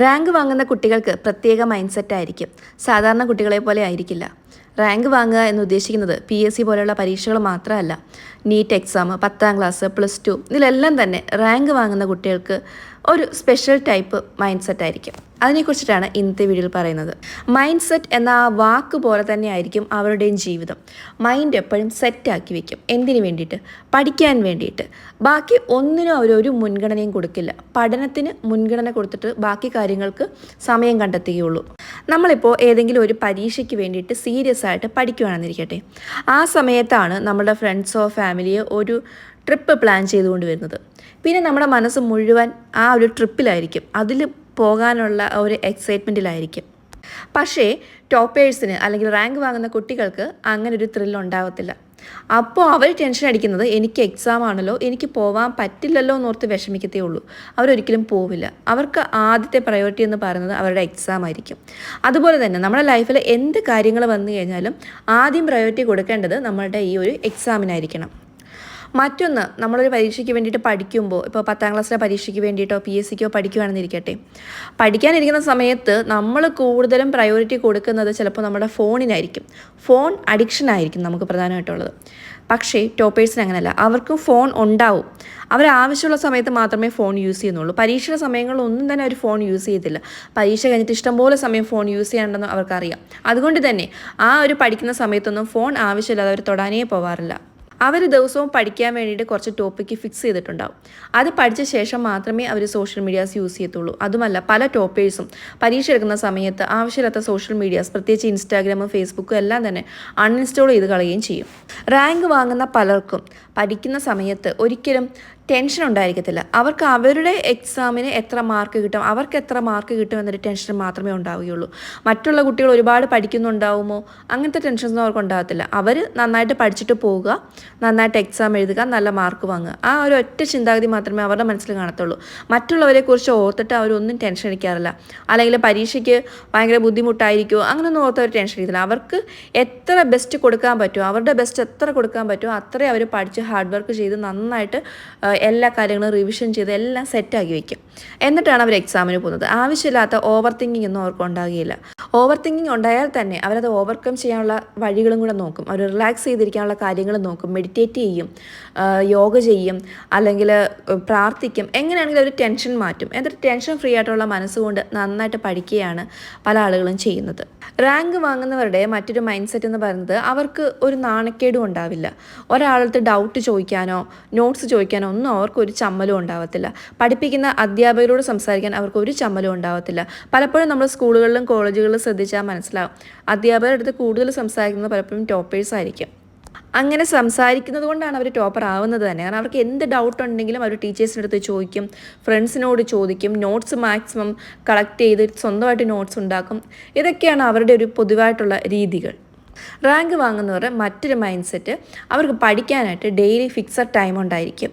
Rank വാങ്ങുന്ന കുട്ടികൾക്ക് പ്രത്യേക മൈൻഡ് സെറ്റ് ആയിരിക്കും. സാധാരണ കുട്ടികളെ പോലെ ആയിരിക്കില്ല. റാങ്ക് വാങ്ങുക എന്ന് ഉദ്ദേശിക്കുന്നത് പി എസ് സി പോലെയുള്ള പരീക്ഷകൾ മാത്രമല്ല. നീറ്റ് എക്സാം പത്താം ക്ലാസ് പ്ലസ് ടു ഇതിലെല്ലാം തന്നെ റാങ്ക് വാങ്ങുന്ന കുട്ടികൾക്ക് ഒരു സ്പെഷ്യൽ ടൈപ്പ് മൈൻഡ് സെറ്റ് ആയിരിക്കും. അതിനെക്കുറിച്ചിട്ടാണ് ഇന്നത്തെ വീഡിയോയിൽ പറയുന്നത്. മൈൻഡ് സെറ്റ് എന്ന ആ വാക്ക് പോലെ തന്നെ ആയിരിക്കും അവരുടെയും ജീവിതം. മൈൻഡ് എപ്പോഴും സെറ്റാക്കി വെക്കും. എന്തിനു വേണ്ടിയിട്ട്? പഠിക്കാൻ വേണ്ടിയിട്ട്. ബാക്കി ഒന്നിനും അവരൊരു മുൻഗണനയും കൊടുക്കില്ല. പഠനത്തിന് മുൻഗണന കൊടുത്തിട്ട് ബാക്കി കാര്യങ്ങൾക്ക് സമയം കണ്ടെത്തുകയുള്ളൂ. നമ്മളിപ്പോൾ ഏതെങ്കിലും ഒരു പരീക്ഷയ്ക്ക് വേണ്ടിയിട്ട് സീരിയസ് ആയിട്ട് പഠിക്കുകയാണെന്നിരിക്കട്ടെ ആ സമയത്താണ് നമ്മുടെ ഫ്രണ്ട്സോ ഫാമിലിയോ ഒരു ട്രിപ്പ് പ്ലാൻ ചെയ്തുകൊണ്ട് വരുന്നത് പിന്നെ നമ്മുടെ മനസ്സ് മുഴുവൻ ആ ഒരു ട്രിപ്പിലായിരിക്കും അതിൽ പോകാനുള്ള ഒരു എക്സൈറ്റ്മെന്റിലായിരിക്കും പക്ഷേ ടോപ്പേഴ്സിന് അല്ലെങ്കിൽ റാങ്ക് വാങ്ങുന്ന കുട്ടികൾക്ക് അങ്ങനെ ഒരു ത്രില്ല് ഉണ്ടാകത്തില്ല അപ്പോൾ അവർ ടെൻഷൻ അടിക്കുന്നത് എനിക്ക് എക്സാം ആണല്ലോ എനിക്ക് പോവാൻ പറ്റില്ലല്ലോ എന്ന് ഓർത്ത് വിഷമിക്കത്തേ ഉള്ളൂ. അവരൊരിക്കലും പോവില്ല. അവർക്ക് ആദ്യത്തെ പ്രയോറിറ്റി എന്ന് പറയുന്നത് അവരുടെ എക്സാം ആയിരിക്കും. അതുപോലെ തന്നെ നമ്മുടെ ലൈഫിൽ എന്ത് കാര്യങ്ങൾ വന്നു കഴിഞ്ഞാലും ആദ്യം പ്രയോറിറ്റി കൊടുക്കേണ്ടത് നമ്മളുടെ ഈ ഒരു എക്സാമിനായിരിക്കണം മറ്റൊന്ന് നമ്മളൊരു പരീക്ഷയ്ക്ക് വേണ്ടിയിട്ട് പഠിക്കുമ്പോൾ ഇപ്പോൾ പത്താം ക്ലാസ്സിലെ പരീക്ഷയ്ക്ക് വേണ്ടിയിട്ടോ പി എസ് സിക്കോ പഠിക്കുകയാണെന്നിരിക്കട്ടെ പഠിക്കാനിരിക്കുന്ന സമയത്ത് നമ്മൾ കൂടുതലും പ്രയോറിറ്റി കൊടുക്കുന്നത് ചിലപ്പോൾ നമ്മുടെ ഫോണിനായിരിക്കും. ഫോൺ അഡിക്ഷൻ ആയിരിക്കും നമുക്ക് പ്രധാനമായിട്ടുള്ളത്. പക്ഷേ ടോപ്പേഴ്സിന് അങ്ങനെയല്ല. അവർക്കും ഫോൺ ഉണ്ടാവും. അവർ ആവശ്യമുള്ള സമയത്ത് മാത്രമേ ഫോൺ യൂസ് ചെയ്യുന്നുള്ളൂ. പരീക്ഷയുടെ സമയങ്ങളിൽ ഒന്നും തന്നെ അവർ ഫോൺ യൂസ് ചെയ്തില്ല പരീക്ഷ കഴിഞ്ഞിട്ട് ഇഷ്ടംപോലെ സമയം ഫോൺ യൂസ് ചെയ്യാനുണ്ടെന്ന് അവർക്കറിയാം. അതുകൊണ്ട് തന്നെ ആ ഒരു പഠിക്കുന്ന സമയത്തൊന്നും ഫോൺ ആവശ്യമില്ലാതെ അവർ തൊടാനേ പോവാറില്ല. അവർ ദിവസവും പഠിക്കാൻ വേണ്ടിയിട്ട് കുറച്ച് ടോപ്പിക്ക് ഫിക്സ് ചെയ്തിട്ടുണ്ടാവും. അത് പഠിച്ച ശേഷം മാത്രമേ അവർ സോഷ്യൽ മീഡിയാസ് യൂസ് ചെയ്യത്തുള്ളൂ. അതുമല്ല പല ടോപ്പേഴ്സും പരീക്ഷ എടുക്കുന്ന സമയത്ത് ആവശ്യമില്ലാത്ത സോഷ്യൽ മീഡിയാസ് പ്രത്യേകിച്ച് ഇൻസ്റ്റാഗ്രാമും ഫേസ്ബുക്കും എല്ലാം തന്നെ അൺഇൻസ്റ്റാൾ ചെയ്ത് കളയുകയും ചെയ്യും. റാങ്ക് വാങ്ങുന്ന പലർക്കും പഠിക്കുന്ന സമയത്ത് ഒരിക്കലും ടെൻഷൻ ഉണ്ടായിരിക്കത്തില്ല. അവർക്ക് അവരുടെ എക്സാമിന് എത്ര മാർക്ക് കിട്ടും അവർക്ക് എത്ര മാർക്ക് കിട്ടും എന്നൊരു ടെൻഷൻ മാത്രമേ ഉണ്ടാവുകയുള്ളൂ. മറ്റുള്ള കുട്ടികൾ ഒരുപാട് പഠിക്കുന്നുണ്ടാവുമോ? അങ്ങനത്തെ ടെൻഷൻസൊന്നും അവർക്ക് ഉണ്ടാകത്തില്ല. അവർ നന്നായിട്ട് പഠിച്ചിട്ട് പോവുക. നന്നായിട്ട് എക്സാം എഴുതുക നല്ല മാർക്ക് വാങ്ങുക. ആ ഒരു ഒറ്റ ചിന്താഗതി മാത്രമേ അവരുടെ മനസ്സിൽ കാണത്തുള്ളൂ. മറ്റുള്ളവരെ കുറിച്ച് ഓർത്തിട്ട് അവരൊന്നും ടെൻഷൻ അടിക്കാറില്ല. അല്ലെങ്കിൽ പരീക്ഷയ്ക്ക് ഭയങ്കര ബുദ്ധിമുട്ടായിരിക്കുമോ അങ്ങനെയൊന്നും ഓർത്ത് അവർ ടെൻഷൻ അടിക്കില്ല അവർക്ക് എത്ര ബെസ്റ്റ് കൊടുക്കാൻ പറ്റുമോ അവരുടെ ബെസ്റ്റ് എത്ര കൊടുക്കാൻ പറ്റുമോ അത്രയും അവർ പഠിച്ച് ഹാർഡ് വർക്ക് ചെയ്ത് നന്നായിട്ട് എല്ലാ കാര്യങ്ങളും റിവിഷൻ ചെയ്ത് എല്ലാം സെറ്റാക്കി വയ്ക്കും എന്നിട്ടാണ് അവർ എക്സാമിന് പോകുന്നത്. ആവശ്യമില്ലാത്ത ഓവർ തിങ്കിങ് ഒന്നും അവർക്ക് ഉണ്ടാകുകയില്ല. ഓവർ തിങ്കിങ് ഉണ്ടായാൽ തന്നെ അവരത് ഓവർകം ചെയ്യാനുള്ള വഴികളും കൂടെ നോക്കും. അവർ റിലാക്സ് ചെയ്തിരിക്കാനുള്ള കാര്യങ്ങൾ നോക്കും. മെഡിറ്റേറ്റ് ചെയ്യും. യോഗ ചെയ്യും. അല്ലെങ്കിൽ പ്രാർത്ഥിക്കും. എങ്ങനെയാണെങ്കിലും അവർ ടെൻഷൻ മാറ്റും. എന്നിട്ട് ടെൻഷൻ ഫ്രീ ആയിട്ടുള്ള മനസ്സുകൊണ്ട് നന്നായിട്ട് പഠിക്കുകയാണ് പല ആളുകളും ചെയ്യുന്നത്. റാങ്ക് വാങ്ങുന്നവരുടെ മറ്റൊരു മൈൻഡ് സെറ്റ് എന്ന് പറയുന്നത് അവർക്ക് ഒരു നാണക്കേടും ഉണ്ടാവില്ല. ഒരാളടുത്ത് ഡൗട്ട് ചോദിക്കാനോ നോട്ട്സ് ചോദിക്കാനോ ഒന്നും അവർക്ക് ഒരു ചമ്മലും ഉണ്ടാവത്തില്ല. പഠിപ്പിക്കുന്ന അധ്യാപകരോട് സംസാരിക്കാൻ അവർക്ക് ഒരു ചമ്മലും ഉണ്ടാവത്തില്ല. പലപ്പോഴും നമ്മൾ സ്കൂളുകളിലും കോളേജുകളിലും ശ്രദ്ധിച്ചാൽ മനസ്സിലാവും. അധ്യാപകരുടെ അടുത്ത് കൂടുതൽ സംസാരിക്കുന്നത് പലപ്പോഴും ടോപ്പേഴ്സ് ആയിരിക്കും. അങ്ങനെ സംസാരിക്കുന്നത് കൊണ്ടാണ് അവർ ടോപ്പർ ആവുന്നത് തന്നെ. കാരണം അവർക്ക് എന്ത് ഡൗട്ട് ഉണ്ടെങ്കിലും അവർ ടീച്ചേഴ്സിന്റെ അടുത്ത് ചോദിക്കും ഫ്രണ്ട്സിനോട് ചോദിക്കും നോട്ട്സ് മാക്സിമം കളക്ട് ചെയ്ത് സ്വന്തമായിട്ട് നോട്ട്സ് ഉണ്ടാക്കും. ഇതൊക്കെയാണ് അവരുടെ ഒരു പൊതുവായിട്ടുള്ള രീതികൾ. റാങ്ക് വാങ്ങുന്നവരുടെ മറ്റൊരു മൈൻഡ് സെറ്റ് അവർക്ക് പഠിക്കാനായിട്ട് ഡെയിലി ഫിക്സഡ് ടൈം ഉണ്ടായിരിക്കും.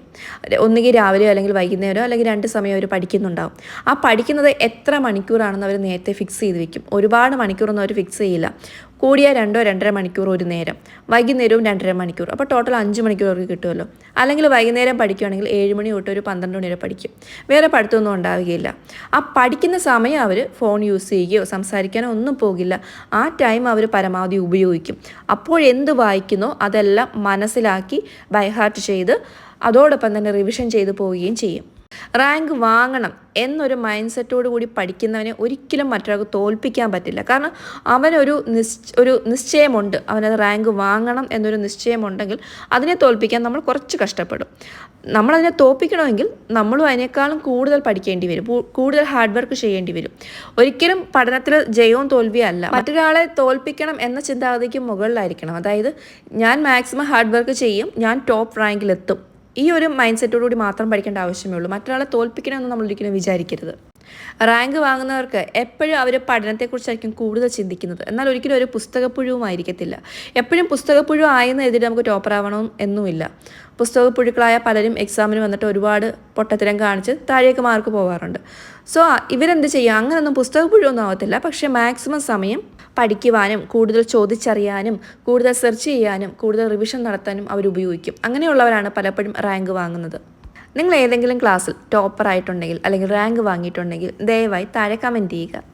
ഒന്നുകിൽ രാവിലെയോ അല്ലെങ്കിൽ വൈകുന്നേരമോ അല്ലെങ്കിൽ രണ്ട് സമയം അവർ പഠിക്കുന്നുണ്ടാവും. ആ പഠിക്കുന്നത് എത്ര മണിക്കൂറാണെന്ന് അവർ നേരത്തെ ഫിക്സ് ചെയ്ത് വെക്കും. ഒരുപാട് മണിക്കൂറൊന്നും അവർ ഫിക്സ് ചെയ്യില്ല. കൂടിയ രണ്ടോ രണ്ടര മണിക്കൂർ ഒരു നേരം വൈകുന്നേരവും രണ്ടര മണിക്കൂർ. അപ്പോൾ ടോട്ടൽ അഞ്ച് മണിക്കൂർ അവർക്ക് കിട്ടുമല്ലോ. അല്ലെങ്കിൽ വൈകുന്നേരം പഠിക്കുകയാണെങ്കിൽ ഏഴ് മണി തൊട്ട് ഒരു പന്ത്രണ്ട് മണി വരെ പഠിക്കും. വേറെ പഠിത്തമൊന്നും ഉണ്ടാവുകയില്ല. ആ പഠിക്കുന്ന സമയം അവർ ഫോൺ യൂസ് ചെയ്യുകയോ സംസാരിക്കാനോ ഒന്നും പോകില്ല. ആ ടൈം അവർ പരമാവധി ഉപയോഗിക്കും. അപ്പോഴെന്ത് വായിക്കുന്നോ അതെല്ലാം മനസ്സിലാക്കി ബൈഹാർട്ട് ചെയ്ത് അതോടൊപ്പം തന്നെ റിവിഷൻ ചെയ്ത് പോവുകയും ചെയ്യും. റാങ്ക് വാങ്ങണം എന്നൊരു മൈൻഡ് സെറ്റോട് കൂടി പഠിക്കുന്നവനെ ഒരിക്കലും മറ്റൊരാൾക്ക് തോൽപ്പിക്കാൻ പറ്റില്ല. കാരണം അവനൊരു നിശ്ച ഒരു നിശ്ചയമുണ്ട്. അവനത് റാങ്ക് വാങ്ങണം എന്നൊരു നിശ്ചയമുണ്ടെങ്കിൽ അതിനെ തോൽപ്പിക്കാൻ നമ്മൾ കുറച്ച് കഷ്ടപ്പെടും. നമ്മളതിനെ തോൽപ്പിക്കണമെങ്കിൽ നമ്മളും അതിനേക്കാളും കൂടുതൽ പഠിക്കേണ്ടി വരും. കൂടുതൽ ഹാർഡ് വർക്ക് ചെയ്യേണ്ടി വരും. ഒരിക്കലും പഠനത്തിൽ ജയവും തോൽവിയും അല്ല. മറ്റൊരാളെ തോൽപ്പിക്കണം എന്ന ചിന്താഗതിക്ക് മുകളിലായിരിക്കണം. അതായത് ഞാൻ മാക്സിമം ഹാർഡ് വർക്ക് ചെയ്യും ഞാൻ ടോപ്പ് റാങ്കിലെത്തും. ഈ ഒരു മൈൻഡ് സെറ്റോടുകൂടി മാത്രം പഠിക്കേണ്ട ആവശ്യമേ ഉള്ളൂ മറ്റൊരാളെ തോൽപ്പിക്കണമെന്ന് നമ്മൾ ഒരിക്കലും വിചാരിക്കരുത്. റാങ്ക് വാങ്ങുന്നവർക്ക് എപ്പോഴും അവർ പഠനത്തെക്കുറിച്ചായിരിക്കും കൂടുതൽ ചിന്തിക്കുന്നത്. എന്നാൽ ഒരിക്കലും ഒരു പുസ്തകപ്പുഴുവുമായിരിക്കത്തില്ല. എപ്പോഴും പുസ്തകപ്പുഴു ആയെന്ന് എഴുതിയിട്ട് നമുക്ക് ടോപ്പർ ആവണം എന്നുമില്ല. പുസ്തകപ്പുഴുക്കളായ പലരും എക്സാമിന് വന്നിട്ട് ഒരുപാട് പൊട്ടത്തരം കാണിച്ച് താഴേക്ക് മാർക്ക് പോകാറുണ്ട്. സോ ഇവരെന്ത് ചെയ്യുക? അങ്ങനെയൊന്നും പുസ്തകപ്പുഴുവൊന്നും ആവത്തില്ല. പക്ഷേ മാക്സിമം സമയം പഠിക്കുവാനും കൂടുതൽ ചോദിച്ചറിയാനും കൂടുതൽ സെർച്ച് ചെയ്യാനും കൂടുതൽ റിവിഷൻ നടത്താനും അവർ ഉപയോഗിക്കും. അങ്ങനെയുള്ളവരാണ് പലപ്പോഴും റാങ്ക് വാങ്ങുന്നത്. നിങ്ങൾ ഏതെങ്കിലും ക്ലാസ്സിൽ ടോപ്പർ ആയിട്ടുണ്ടെങ്കിൽ അല്ലെങ്കിൽ റാങ്ക് വാങ്ങിയിട്ടുണ്ടെങ്കിൽ ദയവായി താഴെ കമന്റ് ചെയ്യുക.